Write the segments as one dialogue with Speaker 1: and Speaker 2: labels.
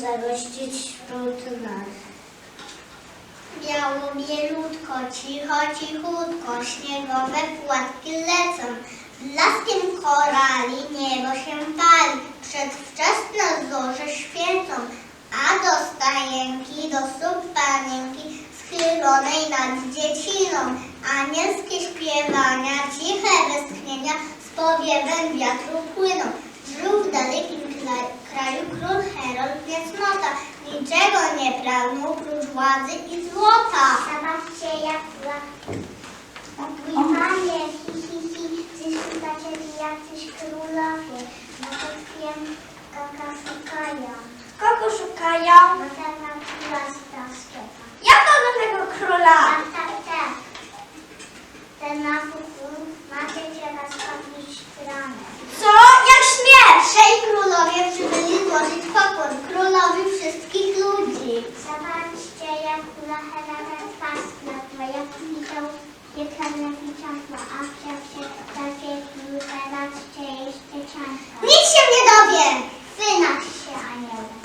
Speaker 1: zagościć wśród nas. Biało, bielutko, cicho, cichutko, śniegowe płatki lecą. Blaskiem korali niebo się pali, przedwczesne zorze świecą, a do stajenki, do stóp panienki schylonej nad dzieciną, anielskie śpiewania, ciche westchnienia z powiewem wiatru płyną. Żył w dalekim kraju król nota, niczego nie pragnął prócz władzy i złota. Zobaczcie jak Mój panie, hi, hi, hi, zyskudacie jacyś królowie, no to wiem, kaka szukają.
Speaker 2: Kogo szukają?
Speaker 1: Ten nam króla straszkiego.
Speaker 2: Jakiego tego króla?
Speaker 1: Tak, tak, tak. Ten na kuku macie rozchodzić strony.
Speaker 2: Co? Jak
Speaker 1: Trzej królowie przybyli złożyć pokłon królowi wszystkich ludzi. Zobaczcie, jak Helena twarz bo jak widział piekarne widziątło, a chciał się takie zobaczcie jeszcze ciągle. Nic się nie dowie! Wynasz się, anioł.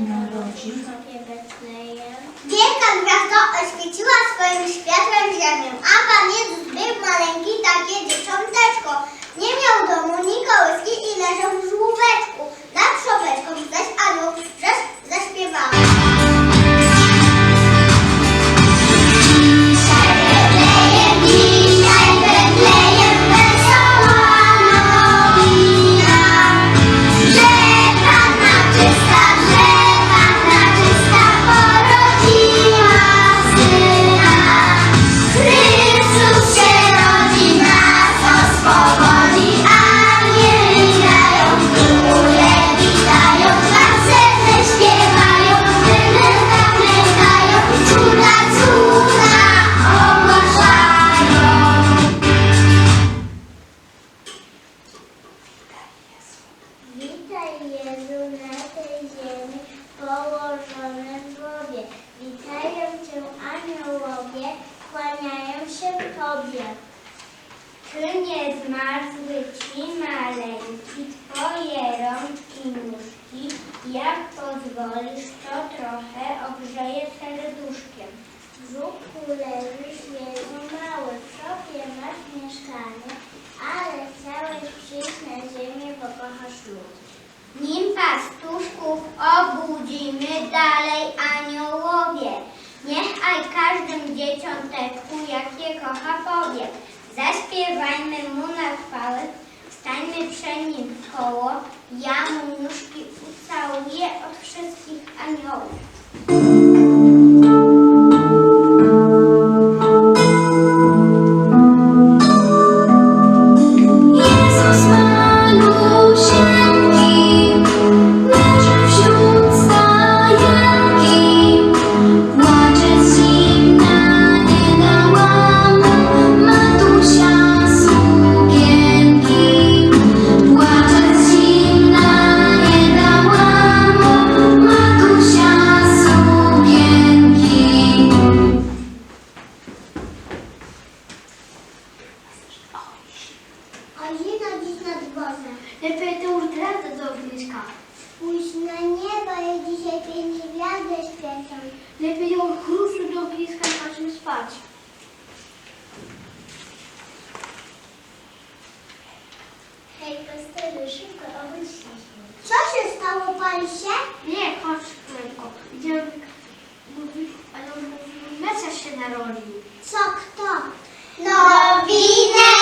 Speaker 3: narodził.
Speaker 1: Wielka gwiazda oświeciła swoim światłem ziemię. kule już jego małe, w szopie masz mieszkanie, ale chciałeś przyjść na ziemię, bo kochasz lud. Nim pastuszków obudzimy dalej aniołowie, niechaj każdym dzieciąteczku, jak je kocha, powie. Zaśpiewajmy mu na chwałę, stańmy przed nim w koło, ja mu nóżki ucałuję od wszystkich aniołów. się
Speaker 2: narodził.
Speaker 1: Co, kto? No, widać.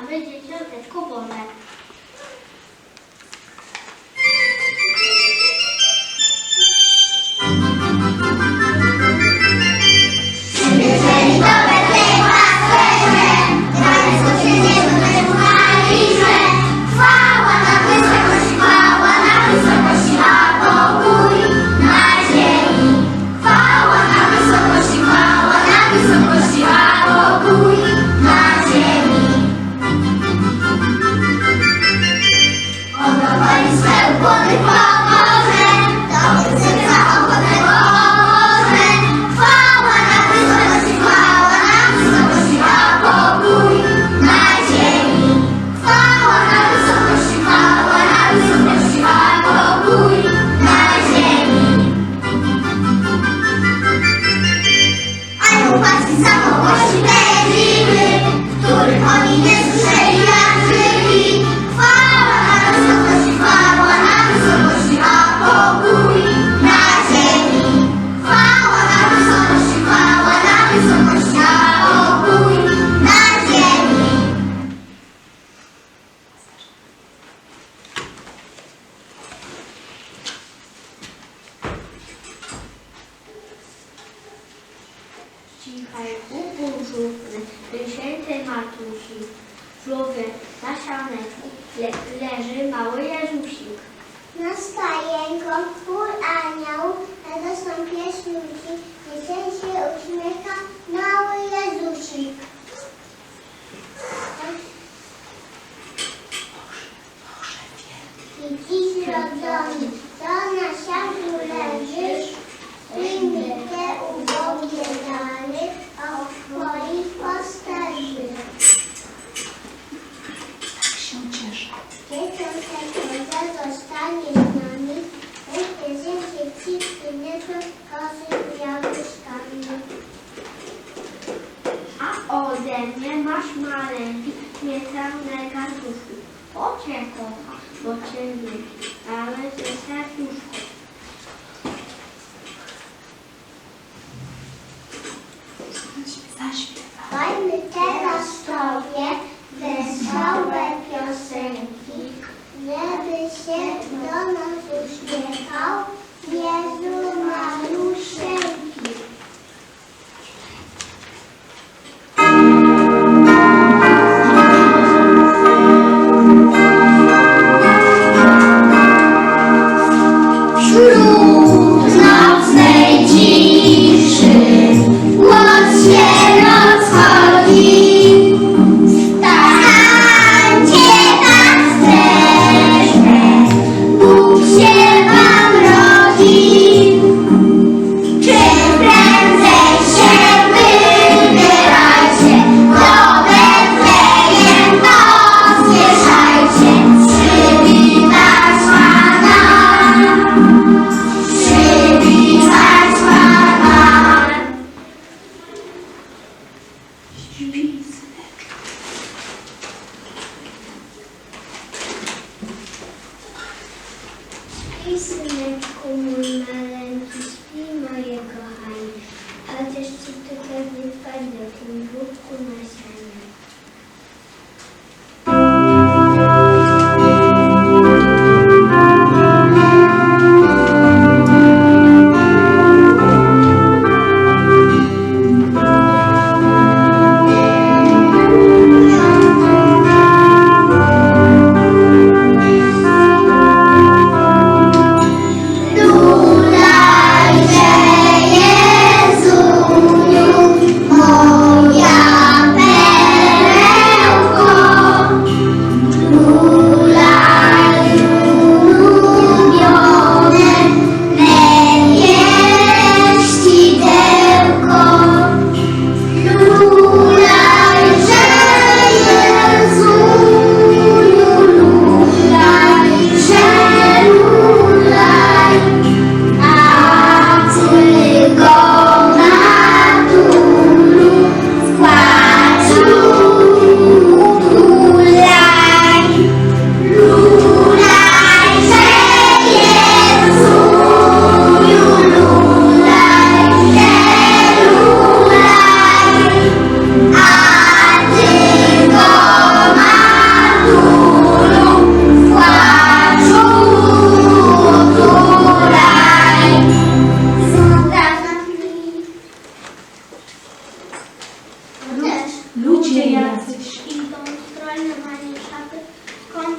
Speaker 1: আমরা যে Jezusi. Żółwy na szaneczku le leży mały Jezusik.
Speaker 3: Nastaje go pół anioł, radosną pieśń ludzi, dzisiaj się uśmiecha mały Jezusik. I dziś rodzony Ci i niby kozy.
Speaker 1: A ode mnie masz maleńki, niecałne kartuszki. Po Cię kocha, bo Cię lubi, ale ze
Speaker 4: serduszką.
Speaker 3: Zaśpiewajmy teraz sobie wesołe piosenki, żeby się do nas uśmiechał.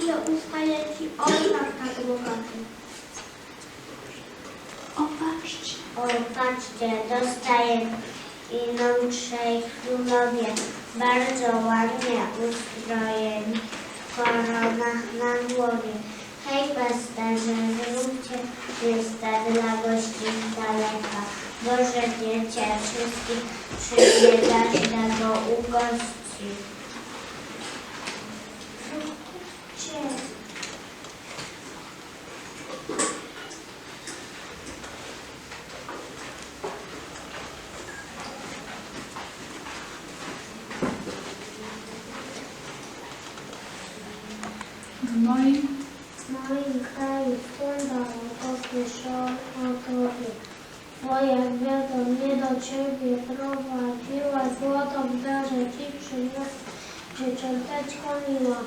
Speaker 1: Skądzie ustaje ci ołtarz tak bogaty.
Speaker 4: O, patrzcie.
Speaker 3: O, patrzcie, dostaje iną trzej królowie, bardzo ładnie ustrojeni, w koronach na głowie. Hej pasterze, zróbcie czyste dla gości z daleka. Boże Dziecię wszystkich przybiegasz da go.
Speaker 4: W
Speaker 3: W moim kraju słynął posłyszał o Tobie. Do Ciebie prowadziła, złotą w darze Ci przyniosła, dzieciąteczko miła.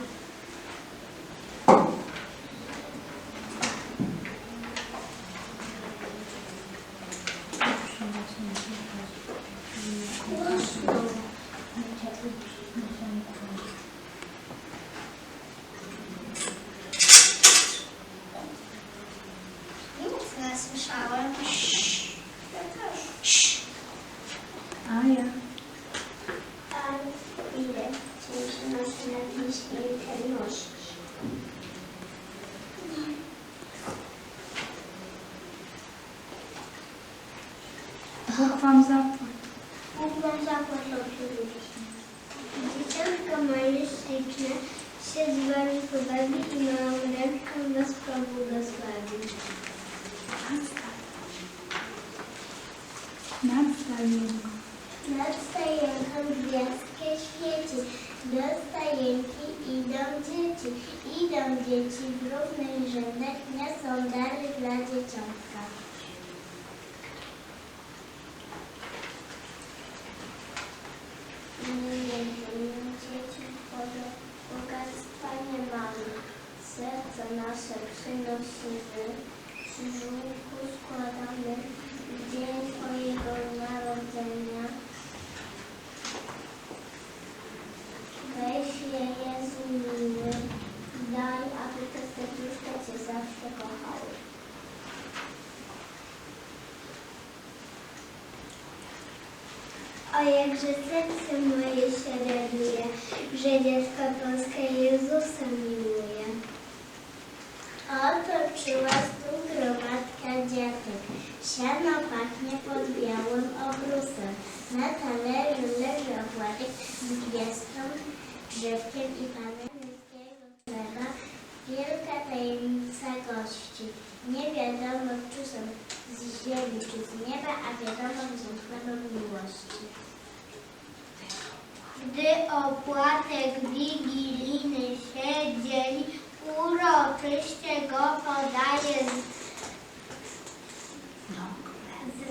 Speaker 3: Głośno. Nic nie słyszałem. Ja też.
Speaker 4: A ja.
Speaker 3: Pan ile na piśmie pewności.
Speaker 4: Bóg wam zapłać.
Speaker 3: Mógł wam zapłać oczywiście. Dzieciątka moje śliczne się z wami pobawi i małą O jakże serce moje się raduje, że dziecko polskie Jezusa miłuje. Otoczyła stu gromadka dziatek, siano pachnie pod białym obrusem. Na talerzu leży opłatek z gwiazdką, drzewkiem i panem niskiego chleba. Wielka tajemnica gości. Nie wiadomo, czy są z ziemi, czy z nieba, a wiadomo, że są miłości. Gdy opłatek wigilijny się dzieli, uroczyście go podaje z,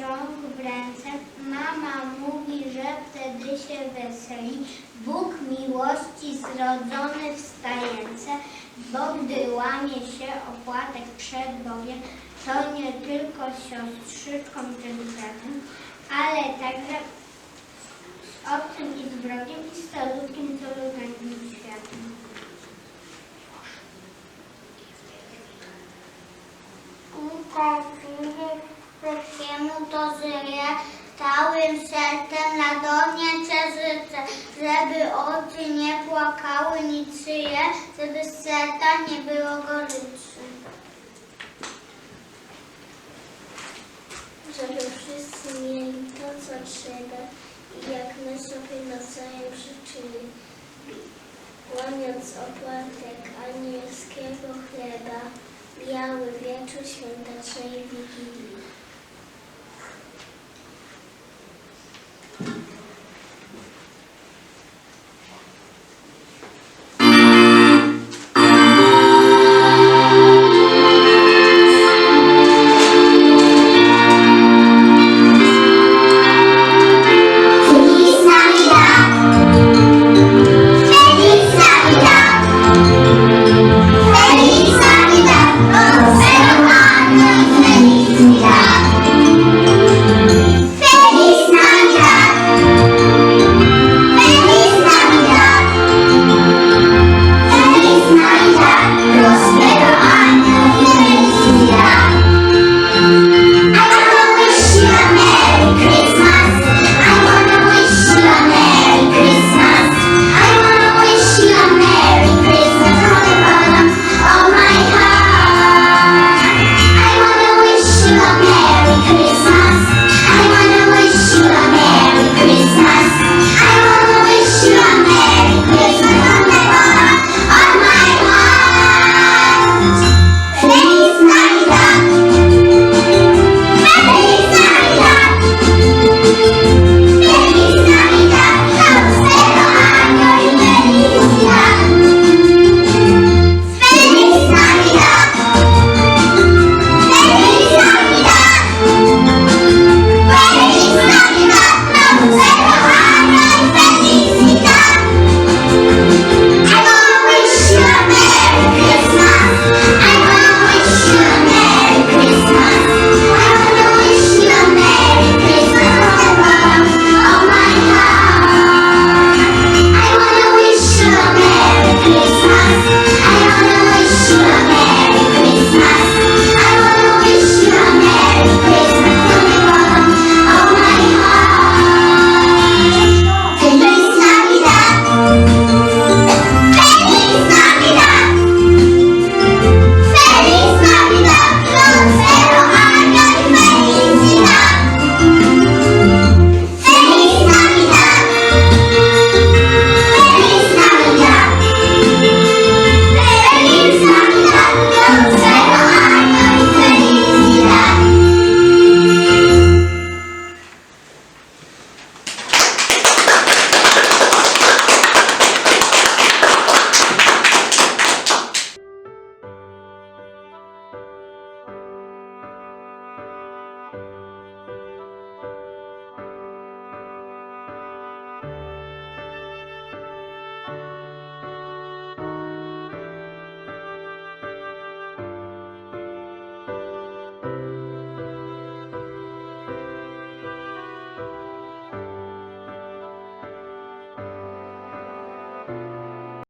Speaker 3: rąk w ręce. Mama mówi, że wtedy się weseli. Bóg miłości zrodzony w bo gdy łamie się opłatek przed Bogiem, to nie tylko siostrzyczką czy bratem, ale także obcym i z wrogiem i z calutkim, co ludzkim światem. Wszystkiemu to żyje, całym sercem łagodnie Cię życzę, żeby oczy nie płakały niczyje, żeby z serca nie było goryczy. Żeby wszyscy mieli to, co trzeba i jak my sobie nawzajem życzyli. Łamiąc opłatek anielskiego chleba, biały wieczór świątecznej Wigilii.